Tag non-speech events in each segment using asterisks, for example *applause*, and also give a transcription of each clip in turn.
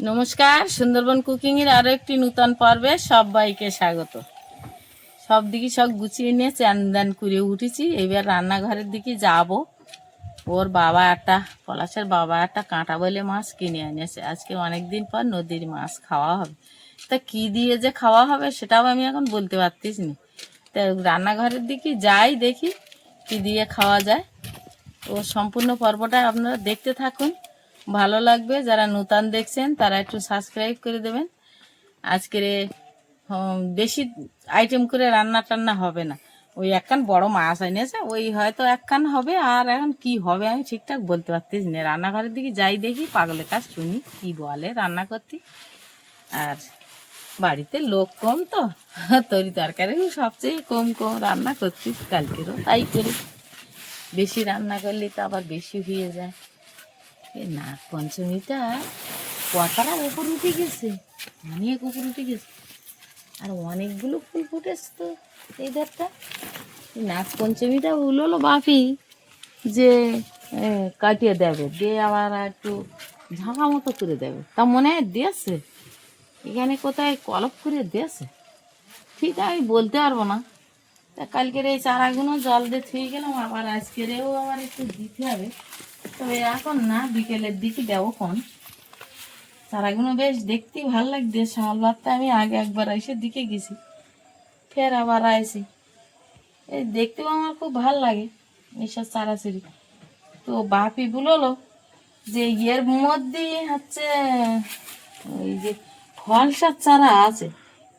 নমস্কার, সুন্দরবন কুকিং এর আরও একটি নূতন পর্বে সবাইকে স্বাগত। সব দিকে সব গুছিয়ে নিয়ে চান দান করে উঠেছি। এবার রান্নাঘরের দিকে যাব। ওর বাবা একটা, পলাশের বাবা একটা কাঁটা বলে মাছ কিনে এনেছে। আজকে অনেক দিন পর নদীর মাছ খাওয়া হবে। তা কি দিয়ে যে খাওয়া হবে সেটাও আমি এখন বলতে পারতেছি না। তা রান্নাঘরের দিকে যাই দেখি কি দিয়ে খাওয়া যায়। ও সম্পূর্ণ পর্বটা আপনারা দেখতে থাকুন। ভালো লাগবে। যারা নূতন দেখছেন, তারা একটু সাবস্ক্রাইব করে দেবেন। আজকের বেশি আইটেম করে রান্না টান্না হবে না। ওই একখান বড় মাছ এনেছে, ওই হয়তো একখান হবে, আর এখন কি হবে আমি ঠিকঠাক বলতে পারতেছি না। রান্নাঘরের দিকে যাই দেখি, পাগলের কাজ শুনি, কি বলে রান্না করতে। আর বাড়িতে লোক কম তো, তরি তরকারি সবচেয়ে কম কম রান্না করছি কালকেরও, তাই করি। বেশি রান্না করলে তো আবার বেশি হয়ে যায়। নাগ পঞ্চমীটা পতারা ওপর উঠে গেছে, অনেক উপর উঠে গেছে। আর অনেকগুলো ফুল ফুটেছে তো এই ধারটা। নাগ পঞ্চমীটা উলোলো বাপি যে কাটিয়ে দেবে, দিয়ে আবার একটু ঝাঁকা মতো করে দেবে। তা মনে হয় দিয়েছে? এখানে কোথায় কলপ করে দিয়েছে? ঠিক আমি বলতে পারব না। তা কালকের এই চারাগুলো জল দিয়ে থুয়ে গেলাম, আবার আজকেরেও আবার একটু দিতে হবে। তবে এখন না, বিকেলের দিকে দেবো কোন চারাগুলো বেশ দেখতেই ভালো লাগছে শালবারটা আমি আগে একবার এসে দিকে গেছি, ফের আবার আইসি এই দেখতেও আমার খুব ভালো লাগে এইসব চারাচুরি তো বাপি বলল যে ইয়ের মধ্যে হচ্ছে ওই যে ফলসার চারা আছে।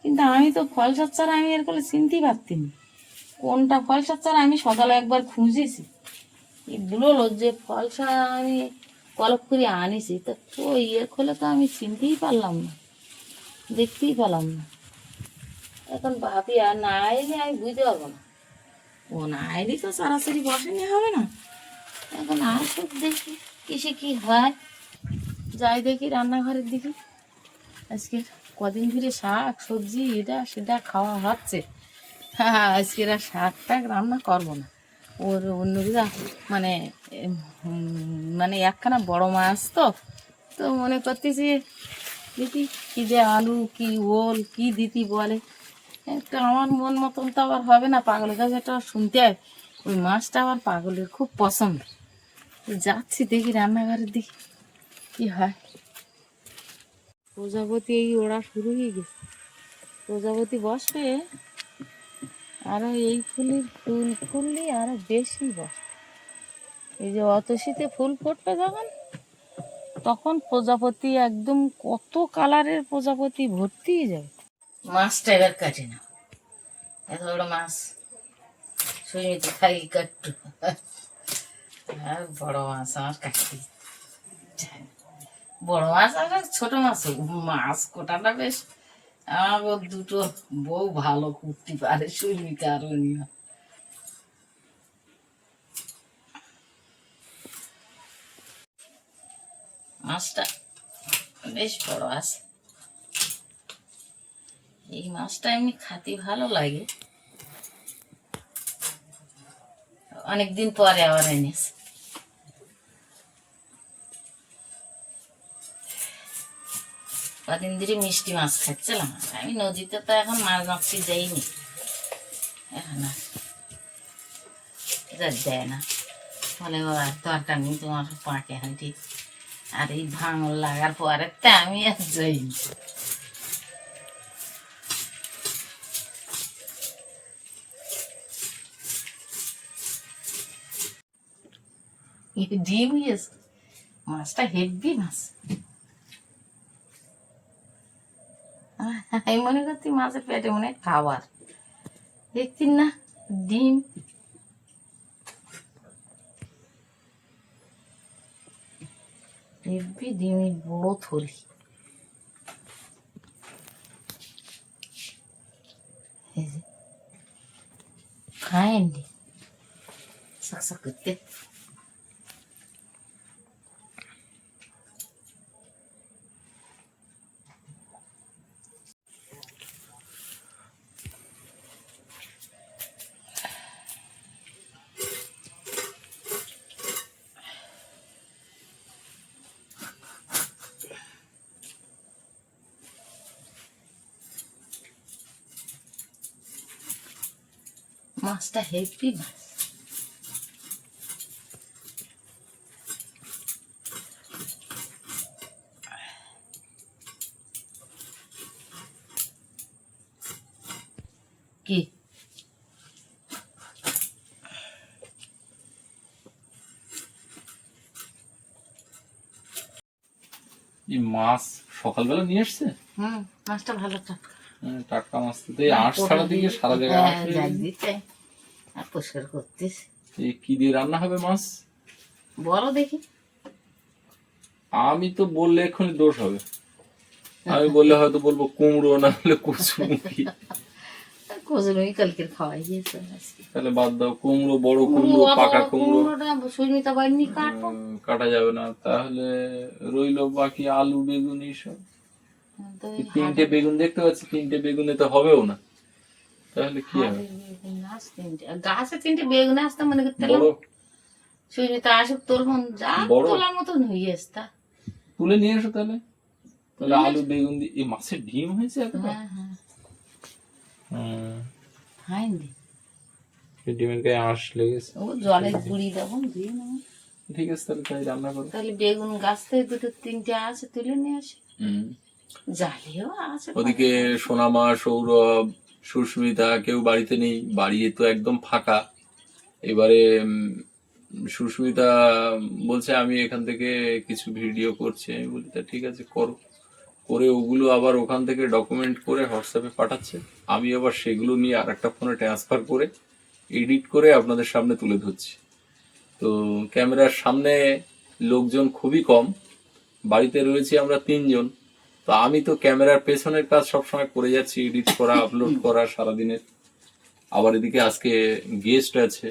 কিন্তু আমি তো ফলসার চারা আমি এর করে চিনতেই পারতিনি। কোনটা ফলসার চারা আমি সকালে একবার খুঁজেছি। বলল যে ফলসা আমি কলপ করে আনিছি। তা তো ইয়ে খোলে তো আমি চিনতেই পারলাম না, দেখতেই পেলাম না। এখন ভাবি আর না আইলে আমি বুঝতে পারব না। ও না আইলে তো সরাসরি বসেনি হবে না। এখন আসুক দেখি কিসে কি হয়। যাই দেখি রান্নাঘরের দিকে। আজকে কদিন ধরে শাক, সবজি, এটা সেটা খাওয়া হচ্ছে। হ্যাঁ আজকে আর শাক টাক রান্না করব না। ওর অন্য কিছু মানে মানে একখানা বড় মাছ তো। তো মনে করতেছি, দিদি, কি যে আলু, কি ওল, কি দিতি বলে? একটা আমার মন মতন তো আবার হবে না, পাগলের কাছে একটা শুনতে হয়। ওই মাছটা আবার পাগলের খুব পছন্দ। যাচ্ছি দেখি রান্নাঘরের দিকে, কি হয়। প্রজাপতি এই ওড়া শুরু হয়ে গেছে। প্রজাপতি বসবে আরও এই ফুলের ফুল ফুললে আরও বেশি বসে। এই যে অত শীতে ফুল ফুটবে যখন, তখন প্রজাপতি একদম কত কালারের প্রজাপতি ভর্তি যাবে মাছটা এবার কাটে না। এত বড় মাছ। সুইমিতে খাই কাটটু। আর বড় মাছ আমার কাটতে বড় মাছ আর ছোট মাছ মাছ কোটাটা বেশ আমার দুটো বউ ভালো করতে পারে সুইমিতে আর মাছটা বেশ বড় আছে। এই মাছটা এমনি খাতে ভালো লাগে। অনেকদিন পরে আবার এনেছে। কদিন ধরে মিষ্টি মাছ খাচ্ছিলাম। আমি নদীতে তো এখন মাছ মাছতে যাইনি। এখন আর দেয় না। বলে বাবা দরকার নেই তোমার পাঁকে হাঁটি আর এই ভাঙল লাগার পরে তা আমি আর যাইনি। ডিম মাছটা হেভি মাছ। আমি মনে করছি মাছের পেটে মনে খাবার। দেখছিন না? ডিম। হেভি ডিমের বড় থলি। খায়নি করতে। মাছটা হেভি মাছ। কি? মাছ সকালবেলা নিয়ে এসছে? হুম মাছটা ভালো টাটকা। হ্যাঁ, টাটকা মাছ তো এই আঁশ ছাড়া দিকে সারা জায়গায় হ্যাঁ। দিতে। আর পরিষ্কার করতিস এই কি দিয়ে রান্না হবে মাছ? বলো দেখি। আমি তো বললে এক্ষুনি দোষ হবে। আমি বললে হয়তো বলব কুমড়ো না হলে কালকের খাওয়াই তাহলে বাদ দাও কুমড়ো বড় কুমড়ো পাকা কুমড়ো। সুস্মিতা উম, কাটা। যাবে না। তাহলে রইল বাকি আলু বেগুন এইসব। তিনটে বেগুন দেখতে পাচ্ছি তিনটে বেগুনে তো হবেও না। তাহলে কি হবে? বেগুন গাছ তিনটে আর গাছে তিনটে বেগুন আসতে মনে করতে সুস্মিতা আসুক তোর মন যা তোলার মতন হয়ে আসতা তুলে নিয়ে এসো তাহলে। তাহলে আলু বেগুন দিয়ে এই মাছের ডিম হয়েছে এতটা হ্যাঁ হ্যাঁ। হয়নি। ডিমের গায়ে আঁশ লেগেছে। ও জলে গুড়ি দেবো দিয়ে নেব। ঠিক আছে তাহলে তাই রান্না করো। তাহলে বেগুন গাছ থেকে দুটো তিনটে আছে তুলে নিয়ে আসি। হুম। জালিও আছে ওদিকে সোনামা সৌরভ সুস্মিতা, কেউ বাড়িতে নেই, বাড়ি তো একদম ফাঁকা। এবারে সুস্মিতা বলছে, আমি এখান থেকে কিছু ভিডিও করছি। আমি বলি, তা ঠিক আছে, করো। করে ওগুলো আবার ওখান থেকে ডকুমেন্ট করে হোয়াটসঅ্যাপে পাঠাচ্ছে। আমি আবার সেগুলো নিয়ে আর একটা ফোনে ট্রান্সফার করে এডিট করে আপনাদের সামনে তুলে ধরছি। তো ক্যামেরার সামনে লোকজন খুবই কম। বাড়িতে রয়েছি আমরা তিনজন। তো আমি তো ক্যামেরার পেছনের কাজ সবসময় করে যাচ্ছি এডিট করা আপলোড করা সারাদিনের। আবার এদিকে আজকে গেস্ট আছে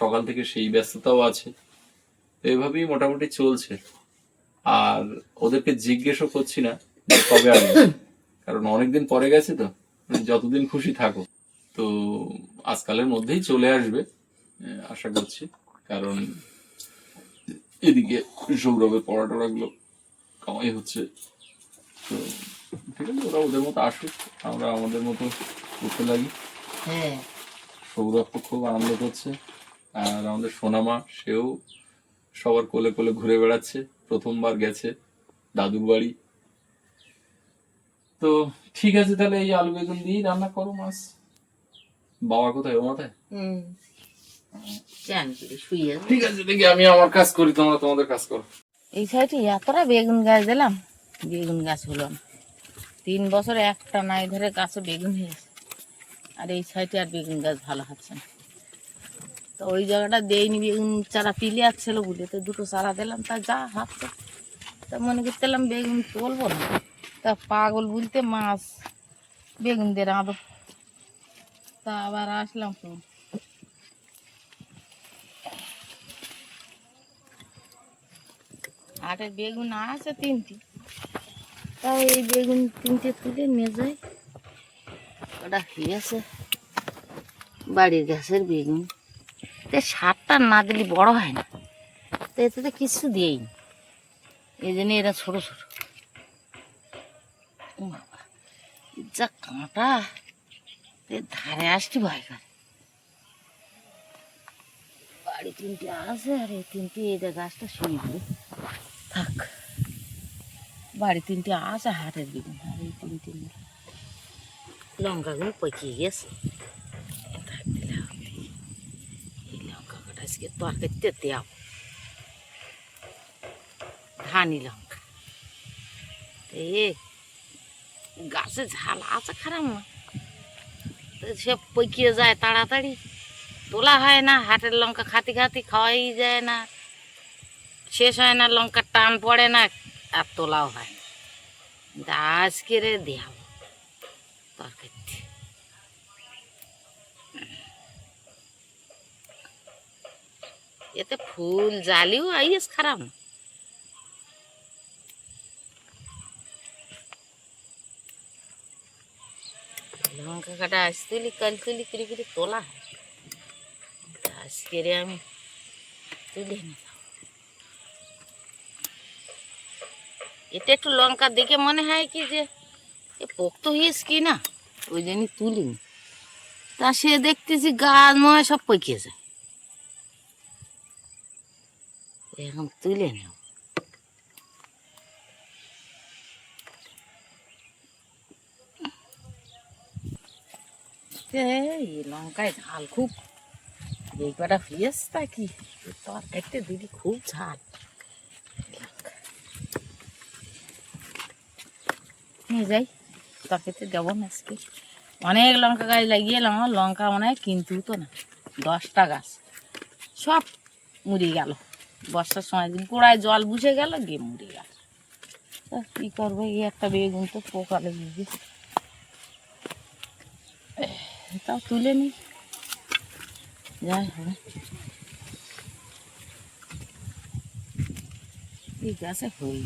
সকাল থেকে সেই ব্যস্ততাও আছে। তো এভাবেই মোটামুটি চলছে। আর ওদেরকে জিজ্ঞেসও করছি না কবে আসবে। কারণ অনেকদিন পরে গেছে তো যতদিন খুশি থাকো তো আজকালের মধ্যেই চলে আসবে আশা করছি। কারণ এদিকে সৌরভের পড়া টড়াগুলো কামাই হচ্ছে। তো ঠিক আছে ওরা ওদের মতো আসুক আমরা আমাদের মতো করতে লাগি। হ্যাঁ। সৌরভ খুব আনন্দ করছে আর আমাদের সোনামা সেও সবার কোলে কোলে ঘুরে বেড়াচ্ছে প্রথমবার গেছে দাদুর বাড়ি। তো ঠিক আছে তাহলে এই আলু বেগুন দিয়েই রান্না করো মাছ। বাবা কোথায় ও মাথায়। ঠিক আছে দেখি আমি আমার কাজ করি তোমরা তোমাদের কাজ করো। এই সাইডে এতটা বেগুন গাছ দিলাম। বেগুন গাছ হলো। তিন বছরে একটা নাই ধরে গাছে বেগুন হয়েছে। আর এই সাইডে আর বেগুন গাছ ভালো হচ্ছে না। তো ওই জায়গাটা দেয়নি বেগুন চারা পিলে আসছিল বলে। তো দুটো চারা দিলাম, তা যা হচ্ছে তা মনে করতেলাম বেগুন তুলবো না। তা পাগল বলতে মাছ বেগুন দিয়ে রাঁধো। তা আবার আসলাম তো আরে বেগুন আছে তিনটি। তাও এই বেগুন তিনটে তুলে ওটা হয়েছে বাড়ির গাছের বেগুন। তো সারটা না দিলে বড় হয় না। তো এতে তো কিছু এই জন্য এরা যা কাঁটা। ধারে আসতে ভয় করে। বাড়ি তিনটে আছে আর এই তিনটে এটা গাছটা শুয়ে থাক। বাড়ি তিনটে আছে হাটের বেগুন। এই তিনটে নেই। লঙ্কাগুলো পচিয়ে গেছে। এই লঙ্কা কটা আজকে তরকারিতে ধানি লঙ্কা। এ গাছে ঝাল আছে খারাপ না সে পকিয়ে যায় তাড়াতাড়ি। তোলা হয় না, হাটের লঙ্কা খাতি খাতি খাওয়াই যায় না। শেষ হয় না, লঙ্কার টান পড়ে না। আর তোলাও হয় না কিন্তু আজকে রে দেখাব তরকারি এতে ফুল জালিও আইস খারাপ না লঙ্কা কাটা আজ তুলি কাল তুলি করে করে তোলা হয় তা আজকে রে আমি তুলে নিলাম এটা একটু লঙ্কা দেখে মনে হয় কি যে, এ পোক্ত হয়েছে কি না? ওই জন্যই তুলিনি। তা সে দেখতেছি গাছ মনে সব পইকে যায় এখন তুলে নেব। লঙ্কায় ঝাল খুব। এই কটা ফিয়েস তা কি তরকারিতে দিদি খুব ঝাল। নিয়ে যাই। তরকারিতে দেবো না আজকে অনেক লঙ্কা গাছ লাগিয়ে এলাম, আমার লঙ্কা মনে হয় কিন্তু তো না। দশটা গাছ। সব মুড়ে গেল। বর্ষার সময় গোড়ায় জল বুঝে গেল, গিয়ে মুড়ে গেল। কী করব, এই একটা বেগুন তো পোকা লেগে গেছে। তাও তুলে নি। যাই হবে ঠিক আছে হই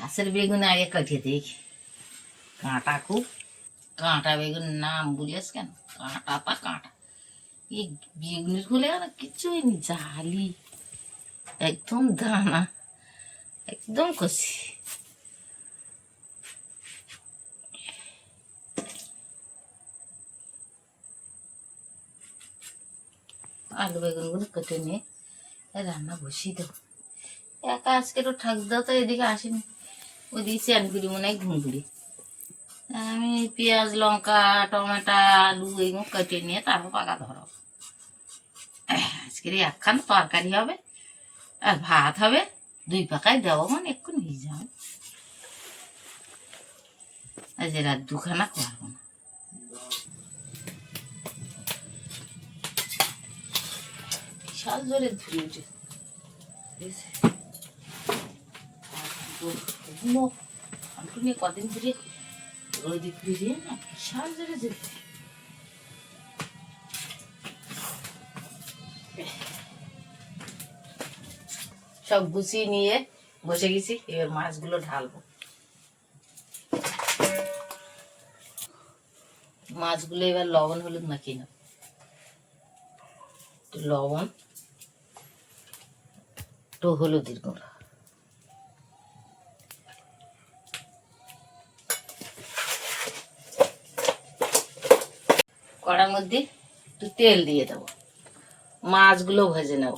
ঘাসের বেগুন আগে কাটে দেখি কাঁটা খুব কাঁটা বেগুন নাম বলিস কেন কাঁটা পা কাঁটা এই বেগুনের হলে আর কিছুই নি জালি একদম দানা একদম কষি আলু বেগুনগুলো কেটে নিয়ে রান্না বসিয়ে দেবো একা আজকে তো ঠাকুরদা তো এদিকে আসেনি ওদিকে চ্যানগুড়ি মনে হয় ঘুমগুড়ি আমি পেঁয়াজ, লঙ্কা, টমেটো, আলু এইগুলো কেটে নিয়ে তারপর পাকা ধরো আজকের একখান তরকারি হবে, আর ভাত হবে, দুই পাকায় দেবো মানে একটু নিয়ে যাও আজ রাত দুখানা করব না। বিশাল জোরে ধুয়ে উঠে। আমি নিয়ে কদিন ধরে ফিরিয়ে না জোরে যেতে সব গুছিয়ে নিয়ে বসে গেছি, এবার মাছগুলো ঢালবো। মাছগুলো এবার লবণ, হলুদ মাখিয়ে একটু লবণ, একটু হলুদের গুঁড়ো। মধ্যে একটু তেল দিয়ে দেবো। মাছগুলো ভেজে নেব।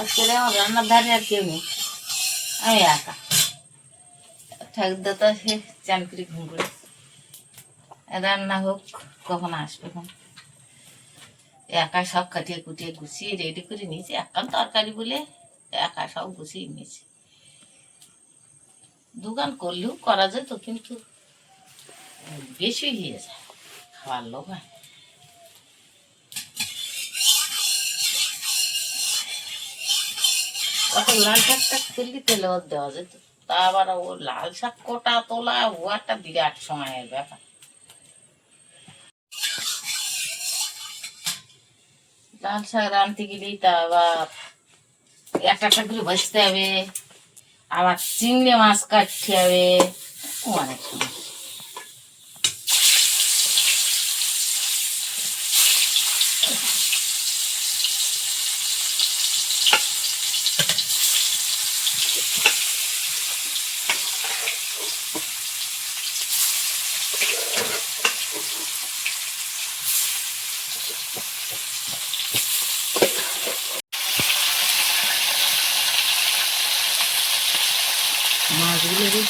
আজকে আমার রান্নার ধারে আর কেউ নেই। আমি একা। সে চান করে ঘুম করে। রান্না হোক, কখন আসবে এখন একা সব কাটিয়ে কুটিয়ে গুছিয়ে রেডি করে নিয়েছি। এখন তরকারি বলে একা সব গুছিয়ে নিয়েছি। দোকান করলেও করা যেত, কিন্তু বেশি হয়ে যায়, খাওয়ার লোক লাল শাক টাক করলে তেলে ওর দেওয়া যেত, তা আবার ও লাল শাক কোটা তোলা, ও একটা বিরাট সময়ের ব্যাপার। লাল শাক রাঁধতে গেলেই তা আবার একটা একটা করে বসতে হবে। আবার চিংড়ি মাছ কাটতে হবে। অনেক সময় মাছগুলো দিই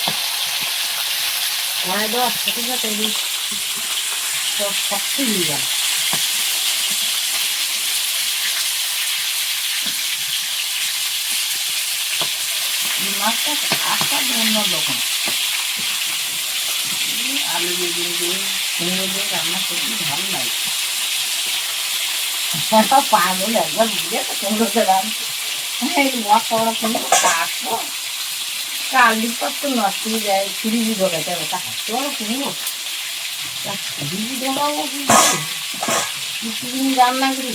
কড়াই দেওয়ার সাথে সাথে দিই সব শক্ত হয়ে গেল। মাছটা আসার অন্য রকম। আলু বেগুন দিয়ে কুমড়ো দিয়ে রান্না করতে ভালো লাগে। পাগল একবার বুঝে তো কুমড়োতে রান্না। মশলা কুমড়ো কাটবো। তা হাঁটতে পারো কুমড়ো ফ্রিজ ঢোকাবো কিছুদিন রান্না করি।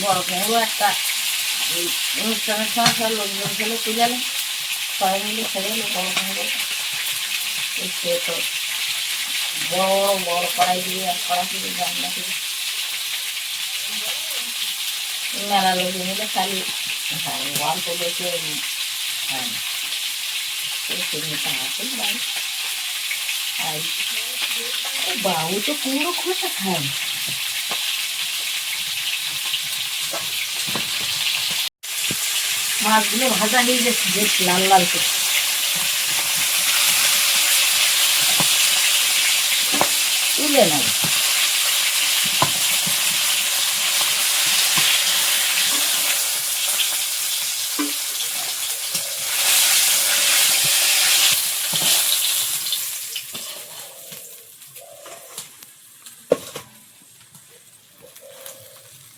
বড় একটা লোকজন তুলে সবাই মিলে খেলে বড় তো বড় বড় কড়াই দিয়ে এক কড়া করে রান্না করি। মেলা লোক মিলে খালি অল্প লোকে হয় না বাবু তো পুরো খোসা খায় মাছগুলো ভাজা হয়ে গেছে বেশ লাল লাল করে তুলে নেব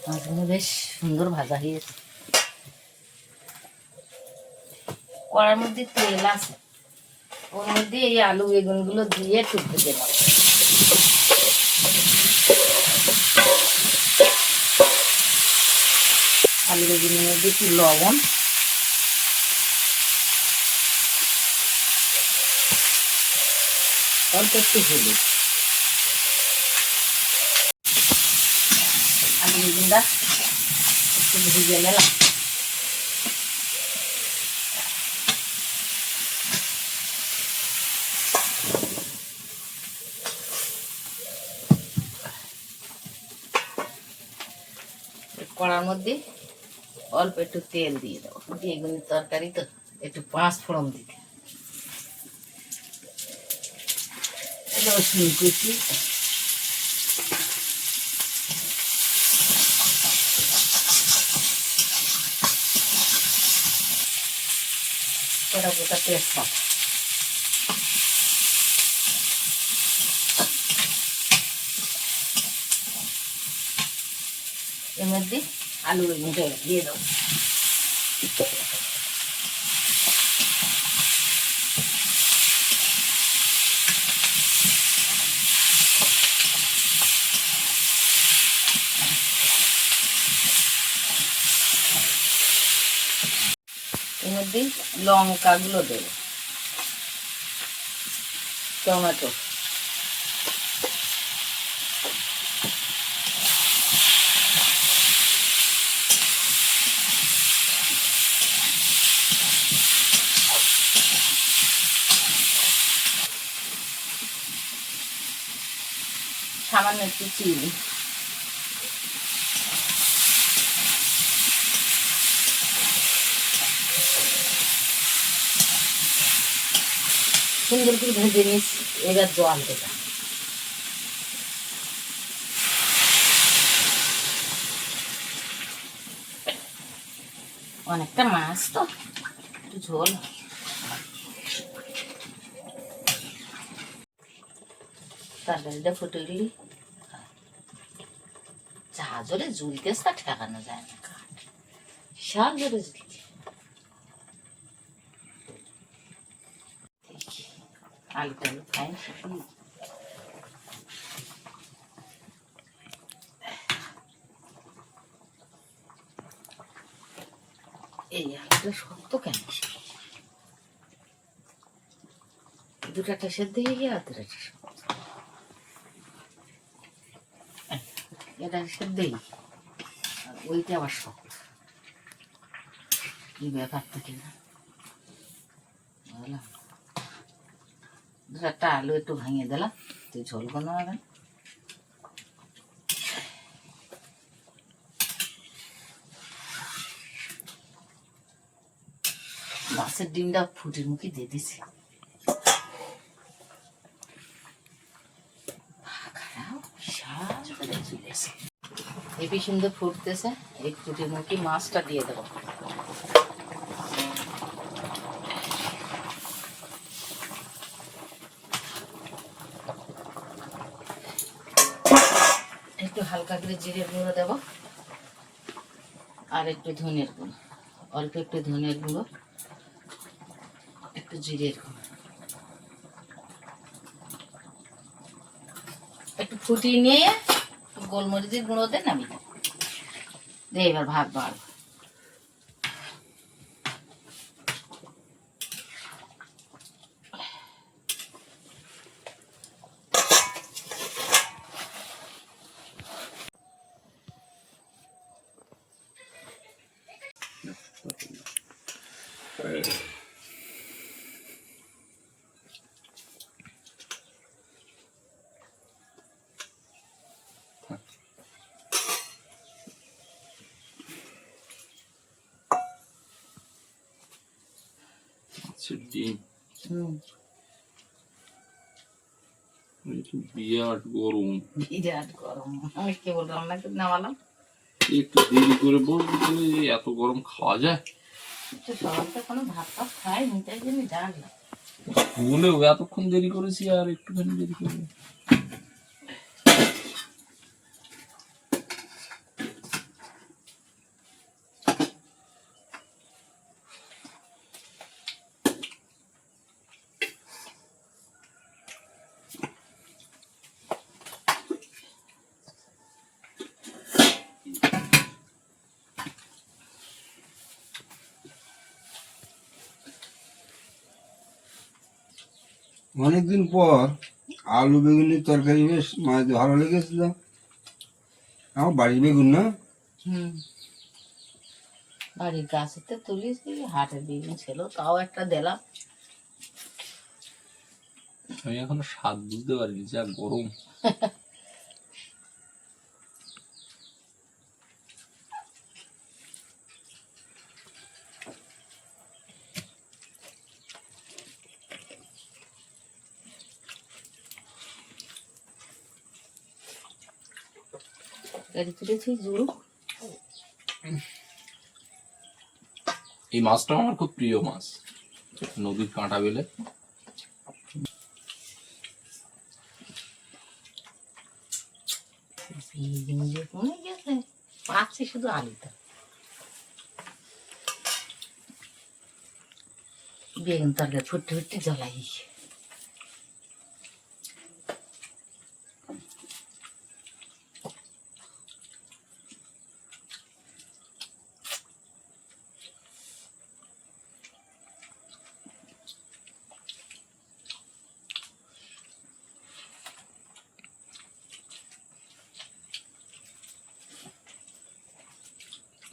মাছগুলো বেশ সুন্দর ভাজা হয়েছে কড়ার মধ্যে তেল আছে। ওর মধ্যে এই আলু বেগুনগুলো দিয়ে একটু নেব আলু বেগুনের মধ্যে একটু লবণ। অল্প একটু হলুদ। আলু বেগুনটা একটু ভেজে নিলাম কড়ার মধ্যে অল্প একটু তেল দিয়ে দেবো। বেগুনের তরকারি তো একটু পাঁচ ফোড়ন দিতে। রসুন কুচি কড়া গোটা তেজপাতা এর মধ্যে আলু বেগুনটা দিয়ে দাও এর মধ্যে লঙ্কাগুলো দেবো। টমেটো। সামান্য একটু চিনি। সুন্দর করে ভেজে নিয়েছি, এবার জল দেবা। অনেকটা মাছ তো, একটু ঝোল। তরকারিটা ফুটে গেলি যা জোরে ঝুলতেস তা ঠেকানো যায় না। বিশাল জোরে ঝুলছে আলু টালু খাই। এই আলুটা শক্ত কেন? দুটাটা সেদ্ধ হয়ে গিয়ে আর দুটাটা এটা সেদ্ধই ওইটা আবার শক্ত। কি ব্যাপারটা কিনা বুঝলাম একটা আলু একটু ভাঙিয়ে দিলাম তুই ঝোল কোনো হবে। মাছের ডিমটা ফুটির মুখে দিয়ে দিছি। করে সুন্দর ফুটতেছে, এই ফুটির মুখে মাছটা দিয়ে দেবো একটু হালকা করে জিরের গুঁড়ো দেব। আর একটু ধনের গুঁড়ো, অল্প একটু ধনের গুঁড়ো, একটু জিরের গুঁড়ো। একটু ফুটিয়ে নিয়ে গোলমরিচের গুঁড়ো দেন আমি দিয়ে এবার ভাত বাড়ব। বিরাট গরম। বিরাট গরম। আমি রান্না করে নামালাম? একটু দেরি করে বলব এত গরম খাওয়া যায়। সকাল তো কোনো ভাত টাত খাইনি তাই জন্য জানলাম বলেও এতক্ষণ দেরি করেছি আর একটুখানি দেরি করব। অনেকদিন পর আলু বেগুনের তরকারি বেশ মাছ ভালো লেগেছিল। আমার বাড়ির বেগুন না? হুম। বাড়ির গাছেতে তুলিস হাটের বেগুন ছিল তাও একটা দিলাম। আমি এখনও স্বাদ বুঝতে পারিনি যা গরম। *laughs* গাড়ি তুলেছি জুড়ু। এই মাছটা আমার খুব প্রিয় মাছ। নদীর কাঁটা বেলে। পাচ্ছি শুধু আলুটা। বেগুন তরকারি ফুটতে ফুটতে জ্বলাই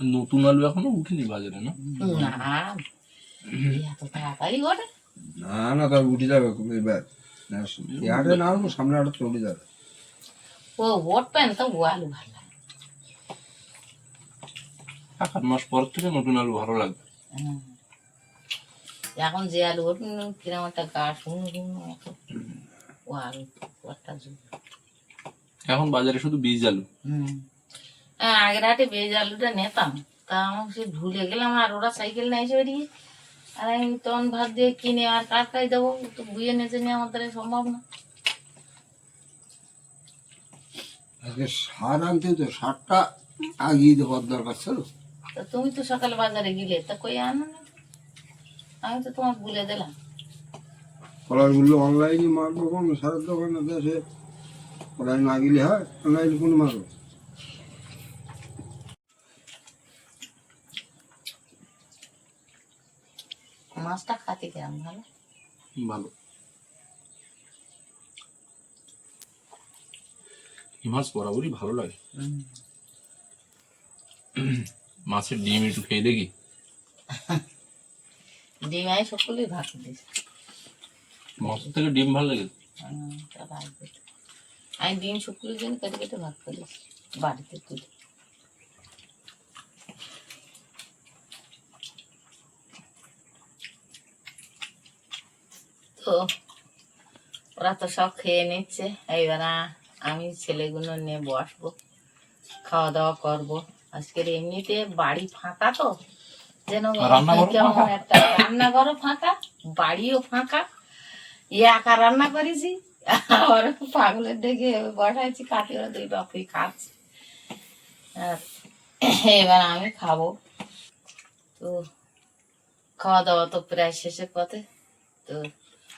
নতুন আলু এখনও উঠেনি বাজারে না? না। এত তাড়াতাড়ি ওঠে। না উঠে যাবে এবার না, হাটে না আসব সামনে হাটে চলে যাবে। ও উঠবেন তো ও আলু ভালো এক আধ মাস পর থেকে নতুন আলু ভালো লাগবে এখন যে আলু ওঠুন কিরম একটা গা শুকনো শুকনো ও আলু একটা এখন বাজারে শুধু বীজ আলু। হুম। আগের হাটে বেজ আলুটা নিতাম। তা আমার সে ভুলে গেলাম আর ওরা সাইকেল নিয়ে এসে বেরিয়ে। আর আমি তখন ভাত দিয়ে কিনে আর কার খাই দেবো? তো বুয়ে নেচে নিয়ে আমার দ্বারা সম্ভব না। আজকে সার আনতে তো সারটা আগিয়ে দেওয়ার দরকার ছিল। তা তুমি তো সকালে বাজারে গেলে তা কই আনো না? আমি তো তোমার বলে দিলাম। কলারগুলো অনলাইনে মারবো কোন সারের দোকানে দেশে ওরাই না গেলে হয় অনলাইনে কোন মারবো? মাছটা খাতে কেমন ভালো? ভালো। মাছ বরাবরই ভালো লাগে। মাছের ডিম একটু খেয়ে দেখি। ডিম আয় সকলেই ভাত দিয়েছি। মাছের থেকে ডিম ভালো লাগে। আমি ডিম শুকুলের জন্য কেটে কেটে ভাত করি বাড়িতে তুলে। তো ওরা তো সব খেয়ে নিচ্ছে। এইবার আমি ছেলেগুলো নিয়ে বসবো খাওয়া দাওয়া করব। আজকের এমনিতে বাড়ি ফাঁকা তো যেন কেমন? একটা রান্নাঘরও ফাঁকা বাড়িও ফাঁকা। ইয়ে একা রান্না করেছি আবার পাগলের ডেকে বসাইছি কাটি ওরা দুই বাপুই খাচ্ছে। এবার আমি খাব। তো খাওয়া দাওয়া তো প্রায় শেষের পথে তো